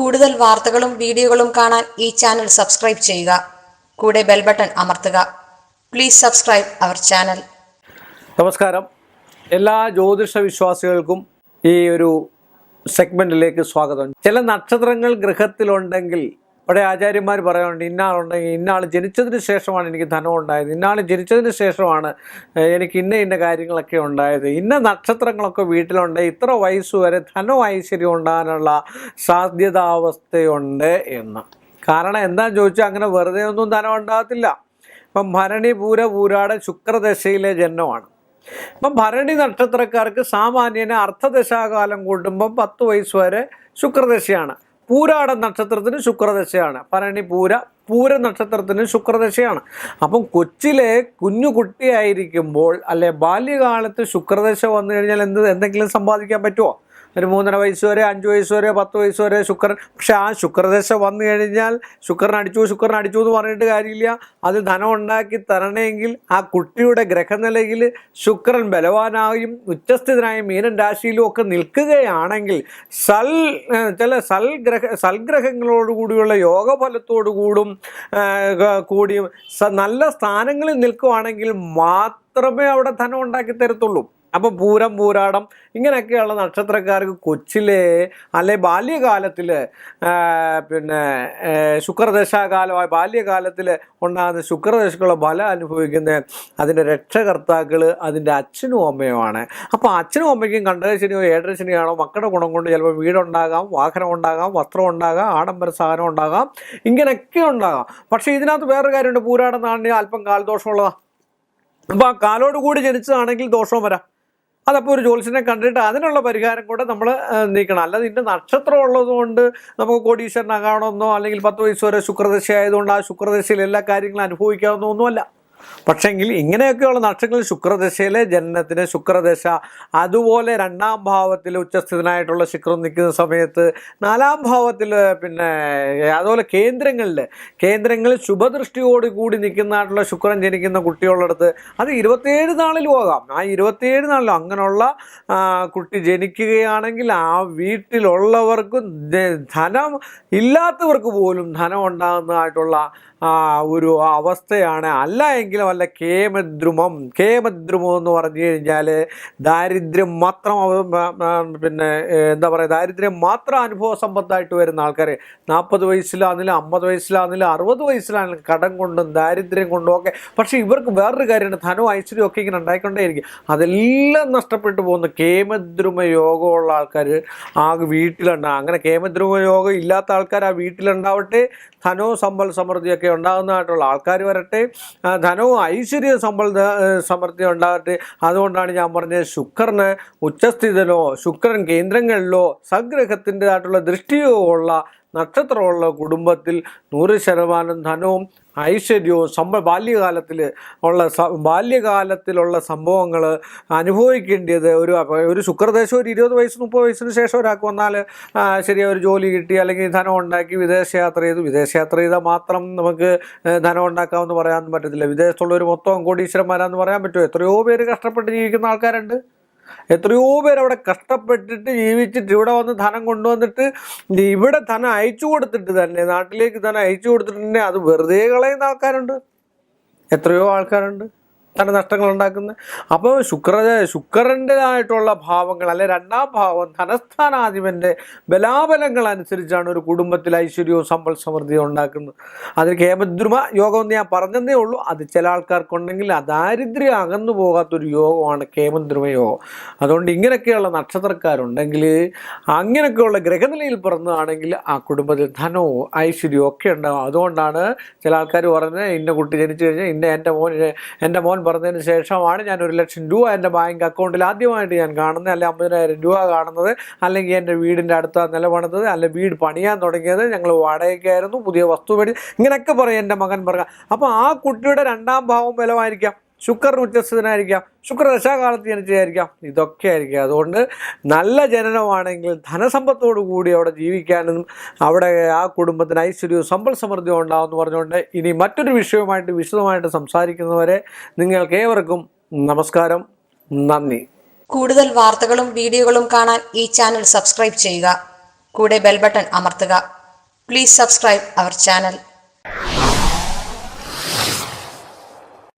കൂടുതൽ വാർത്തകളും വീഡിയോകളും കാണാൻ ഈ ചാനൽ സബ്സ്ക്രൈബ് ചെയ്യുക. കൂടെ ബെൽ ബട്ടൺ അമർത്തുക. Please subscribe our channel. നമസ്കാരം. എല്ലാ ജ്യോതിഷ വിശ്വാസികൾക്കും ഈ ഒരു സെഗ്മെന്റിലേക്ക് സ്വാഗതം. ചില നക്ഷത്രങ്ങൾ ഗൃഹത്തിലുണ്ടെങ്കിൽ ഇവിടെ ആചാര്യന്മാർ പറയാറുണ്ട് ഇന്നാളുണ്ടെങ്കിൽ ഇന്നാൾ ജനിച്ചതിന് ശേഷമാണ് എനിക്ക് ധനം ഉണ്ടായത്. ഇന്നാൾ ജനിച്ചതിന് ശേഷമാണ് എനിക്ക് ഇന്ന ഇന്ന കാര്യങ്ങളൊക്കെ ഉണ്ടായത്. ഇന്ന നക്ഷത്രങ്ങളൊക്കെ വീട്ടിലുണ്ട്. ഇത്ര വയസ്സ് വരെ ധനം ഐശ്വര്യം ഉണ്ടാകാനുള്ള സാധ്യതാവസ്ഥയുണ്ട് എന്ന്. കാരണം എന്താണെന്ന് ചോദിച്ചാൽ അങ്ങനെ വെറുതെ ഒന്നും ധനം ഉണ്ടാകത്തില്ല. ഇപ്പം ഭരണി പൂര പൂരാട് ശുക്രദശയിലെ ജന്മമാണ് ഇപ്പം ഭരണി നക്ഷത്രക്കാർക്ക് സാമാന്യന് അർദ്ധദശാകാലം കൂട്ടുമ്പം പത്ത് വയസ്സ് വരെ ശുക്രദശയാണ്. പൂരാട നക്ഷത്രത്തിന് ശുക്രദശയാണ്. ഭരണി പൂര പൂര നക്ഷത്രത്തിന് ശുക്രദശയാണ്. അപ്പം കൊച്ചിലെ കുഞ്ഞു കുട്ടിയായിരിക്കുമ്പോൾ അല്ലെ ബാല്യകാലത്ത് ശുക്രദശ വന്നു കഴിഞ്ഞാൽ എന്ത് എന്തെങ്കിലും സമ്പാദിക്കാൻ പറ്റുമോ ഒരു മൂന്നര വയസ്സ് വരെ അഞ്ച് വയസ്സ് വരെ പത്ത് വയസ്സ് വരെ ശുക്രൻ. പക്ഷെ ആ ശുക്രദശ വന്നു കഴിഞ്ഞാൽ ശുക്രൻ അടിച്ചു ശുക്രൻ അടിച്ചു എന്ന് പറഞ്ഞിട്ട് കാര്യമില്ല. അത് ധനം ഉണ്ടാക്കി തരണമെങ്കിൽ ആ കുട്ടിയുടെ ഗ്രഹനിലയിൽ ശുക്രൻ ബലവാനായും ഉച്ചസ്ഥിതനായും മീനൻ രാശിയിലും ഒക്കെ നിൽക്കുകയാണെങ്കിൽ സൽ ചില സൽഗ്രഹ സൽഗ്രഹങ്ങളോടുകൂടിയുള്ള യോഗഫലത്തോടുകൂടും കൂടിയും നല്ല സ്ഥാനങ്ങളിൽ നിൽക്കുവാണെങ്കിൽ മാത്രമേ അവിടെ ധനം ഉണ്ടാക്കി തരത്തുള്ളൂ. അപ്പം പൂരം പൂരാടം ഇങ്ങനെയൊക്കെയുള്ള നക്ഷത്രക്കാർക്ക് കൊച്ചിലെ അല്ലെ ബാല്യകാലത്തിൽ പിന്നെ ശുക്രദശാകാലമായ ബാല്യകാലത്തിൽ ഉണ്ടാകുന്ന ശുക്രദശക്കുള്ള ബലം അനുഭവിക്കുന്ന അതിന്റെ രക്ഷകർത്താക്കൾ അതിന്റെ അച്ഛനും അമ്മയുമാണ് അപ്പോൾ അച്ഛനും അമ്മയ്ക്കും കണ്ടകശനിയോ ഏഴരശനിയാണോ മക്കളുടെ ഗുണം കൊണ്ട് ചിലപ്പോൾ വീടുണ്ടാകാം വാഹനം ഉണ്ടാകാം വസ്ത്രം ഉണ്ടാകാം ആഡംബര സാധനം ഉണ്ടാകാം ഇങ്ങനെയൊക്കെ ഉണ്ടാകാം. പക്ഷേ ഇതിനകത്ത് വേറൊരു കാര്യമുണ്ട് പൂരാടം നാടിന് അല്പം കാൽദോഷമുള്ളതാണ് അപ്പോൾ ആ കാലോട് കൂടി ജനിച്ചതാണെങ്കിൽ ദോഷവും വരാം. അതപ്പോൾ ഒരു ജ്യോത്സ്യനെ കണ്ടിട്ട് അതിനുള്ള പരിഹാരം കൂടെ നമ്മൾ നീക്കണം. അല്ലാതെ ഇതിന്റെ നക്ഷത്രം ഉള്ളതുകൊണ്ട് നമുക്ക് കോടീശ്വരനാകാണമെന്നോ അല്ലെങ്കിൽ പത്ത് വയസ്സ് വരെ ശുക്രദശ ആയതുകൊണ്ട് ആ ശുക്രദശയിൽ എല്ലാ കാര്യങ്ങളും അനുഭവിക്കാവുന്ന ഒന്നുമല്ല പക്ഷെങ്കിൽ ഇങ്ങനെയൊക്കെയുള്ള നക്ഷത്രങ്ങൾ ശുക്രദശയിലെ ജനനത്തിന് ശുക്രദശ അതുപോലെ രണ്ടാം ഭാവത്തിൽ ഉച്ചസ്ഥിതനായിട്ടുള്ള ശുക്രൻ നിൽക്കുന്ന സമയത്ത് നാലാം ഭാവത്തിൽ പിന്നെ അതുപോലെ കേന്ദ്രങ്ങളിൽ കേന്ദ്രങ്ങളിൽ ശുഭദൃഷ്ടിയോട് കൂടി നിൽക്കുന്നതായിട്ടുള്ള ശുക്രൻ ജനിക്കുന്ന കുട്ടികളടുത്ത് അത് ഇരുപത്തിയേഴ് നാളിൽ പോകാം ആ ഇരുപത്തിയേഴ് നാളിലും അങ്ങനെയുള്ള കുട്ടി ജനിക്കുകയാണെങ്കിൽ ആ വീട്ടിലുള്ളവർക്കും ധനം ഇല്ലാത്തവർക്ക് പോലും ധനം ഉണ്ടാകുന്നതായിട്ടുള്ള ഒരു അവസ്ഥയാണ്. അല്ല എങ്കിലും വല്ല കേമദ്രുമം. കേമദ്രുമം എന്ന് പറഞ്ഞു കഴിഞ്ഞാൽ ദാരിദ്ര്യം മാത്രം പിന്നെ എന്താ പറയുക ദാരിദ്ര്യം മാത്രം അനുഭവ സമ്പത്തായിട്ട് വരുന്ന ആൾക്കാർ നാൽപ്പത് വയസ്സിലാണെങ്കിലും അമ്പത് വയസ്സിലാണെങ്കിലും അറുപത് വയസ്സിലാണെങ്കിലും കടം കൊണ്ടും ദാരിദ്ര്യം കൊണ്ടും ഒക്കെ. പക്ഷേ ഇവർക്ക് വേറൊരു കാര്യമാണ് ധനവും ഐശ്വര്യം ഒക്കെ ഇങ്ങനെ ഉണ്ടായിക്കൊണ്ടേയിരിക്കും. അതെല്ലാം നഷ്ടപ്പെട്ടു പോകുന്ന കേമദ്രുമ യോഗമുള്ള ആൾക്കാർ ആ വീട്ടിലുണ്ടാകും അങ്ങനെ കേമദ്രുമ യോഗം ഇല്ലാത്ത ആൾക്കാർ ആ വീട്ടിലുണ്ടാവട്ടെ. ധനവും സമ്പൽ സമൃദ്ധിയൊക്കെ ഉണ്ടാകുന്നതായിട്ടുള്ള ആൾക്കാർ വരട്ടെ. ആ, ധനവും ഐശ്വര്യ സമ്പൽ സമൃദ്ധി ഉണ്ടാകട്ടെ. അതുകൊണ്ടാണ് ഞാൻ പറഞ്ഞത് ശുക്രന് ഉച്ചസ്ഥിതനോ ശുക്രൻ കേന്ദ്രങ്ങളിലോ സഗ്രഹത്തിന്റെതായിട്ടുള്ള ദൃഷ്ടിയോ ഉള്ള നക്ഷത്രമുള്ള കുടുംബത്തിൽ നൂറ് ശതമാനം ധനവും ഐശ്വര്യവും സമ്പ ബാല്യകാലത്തിൽ ഉള്ള ബാല്യകാലത്തിലുള്ള സംഭവങ്ങൾ അനുഭവിക്കേണ്ടത് ഒരു ഒരു ശുക്രദേശം ഒരു ഇരുപത് വയസ്സ് മുപ്പത് വയസ്സിന് ശേഷം ഒരാൾക്ക് വന്നാൽ ശരിയായ ശരി ഒരു ജോലി കിട്ടി അല്ലെങ്കിൽ ധനം ഉണ്ടാക്കി വിദേശയാത്ര ചെയ്തു. വിദേശയാത്ര ചെയ്താൽ മാത്രം നമുക്ക് ധനം ഉണ്ടാക്കാമെന്ന് പറയാൻ പറ്റത്തില്ല. വിദേശത്തുള്ളവർ മൊത്തം കോടീശ്വരന്മാരാന്ന് പറയാൻ പറ്റുമോ? എത്രയോ പേര് കഷ്ടപ്പെട്ട് ജീവിക്കുന്ന ആൾക്കാരുണ്ട്. എത്രയോ പേര് അവിടെ കഷ്ടപ്പെട്ടിട്ട് ജീവിച്ചിട്ട് ഇവിടെ വന്ന് ധനം കൊണ്ടുവന്നിട്ട് ഇവിടെ ധനം അയച്ചു കൊടുത്തിട്ട് തന്നെ നാട്ടിലേക്ക് ധനം അയച്ചു കൊടുത്തിട്ട് തന്നെ അത് വെറുതെ കളയുന്ന ആൾക്കാരുണ്ട്. എത്രയോ ആൾക്കാരുണ്ട്. തന്നെ നഷ്ടങ്ങൾ ഉണ്ടാക്കുന്നത് അപ്പോൾ ശുക്ര ശുക്രന്റെതായിട്ടുള്ള ഭാവങ്ങൾ അല്ലെ രണ്ടാം ഭാവം ധനസ്ഥാനാധിപന്റെ ബലാബലങ്ങൾ അനുസരിച്ചാണ് ഒരു കുടുംബത്തിൽ ഐശ്വര്യവും സമ്പൽ സമൃദ്ധിയും ഉണ്ടാക്കുന്നത്. അതിന് കേമദ്രുമ യോഗം എന്ന് ഞാൻ പറഞ്ഞതേ ഉള്ളൂ. അത് ചില ആൾക്കാർക്കുണ്ടെങ്കിൽ അദാരിദ്ര്യം അകന്നു പോകാത്തൊരു യോഗമാണ് കേമദ്രുമ യോഗം. അതുകൊണ്ട് ഇങ്ങനെയൊക്കെയുള്ള നക്ഷത്രക്കാരുണ്ടെങ്കിൽ അങ്ങനെയൊക്കെയുള്ള ഗ്രഹനിലയിൽ പിറന്നതാണെങ്കിൽ ആ കുടുംബത്തിൽ ധനവും ഐശ്വര്യവും ഒക്കെ ഉണ്ടാകും അതുകൊണ്ടാണ് ചില ആൾക്കാർ പറഞ്ഞത് ഇന്ന കുട്ടി ജനിച്ചു കഴിഞ്ഞാൽ ഇന്ന എന്റെ മോൻ എന്റെ മോൻ പറഞ്ഞതിന് ശേഷമാണ് ഞാൻ ഒരു ലക്ഷം രൂപ എന്റെ ബാങ്ക് അക്കൗണ്ടിൽ ആദ്യമായിട്ട് ഞാൻ കാണുന്നത് അല്ലെങ്കിൽ അമ്പതിനായിരം രൂപ കാണുന്നത് അല്ലെങ്കിൽ എന്റെ വീടിന്റെ അടുത്ത നില പണിതത് അല്ലെങ്കിൽ വീട് പണിയാൻ തുടങ്ങിയത്. ഞങ്ങൾ വാടകയ്ക്കായിരുന്നു പുതിയ വസ്തു മേടിച്ചു ഇങ്ങനെയൊക്കെ പറയും എന്റെ മകൻ. പറയുക അപ്പോൾ ആ കുട്ടിയുടെ രണ്ടാം ഭാവം ബലമായിരിക്കാം. ശുക്രൻ ഉച്ചസ്ഥനായിരിക്കാം ശുക്രദശാകാലത്ത് ജനിച്ചതായിരിക്കാം ഇതൊക്കെ ആയിരിക്കാം അതുകൊണ്ട് നല്ല ജനനമാണെങ്കിൽ ധനസമ്പത്തോടു കൂടി അവിടെ ജീവിക്കാനും അവിടെ ആ കുടുംബത്തിന് ഐശ്വര്യവും സമ്പൽ സമൃദ്ധിയും ഉണ്ടാവുമെന്ന് പറഞ്ഞുകൊണ്ട് ഇനി മറ്റൊരു വിഷയവുമായിട്ട് വിശദമായിട്ട് സംസാരിക്കുന്നവരെ നിങ്ങൾക്ക് ഏവർക്കും നമസ്കാരം. നന്ദി. കൂടുതൽ വാർത്തകളും വീഡിയോകളും കാണാൻ ഈ ചാനൽ സബ്സ്ക്രൈബ് ചെയ്യുക. കൂടെ ബെൽബട്ടൺ അമർത്തുക. Please subscribe our channel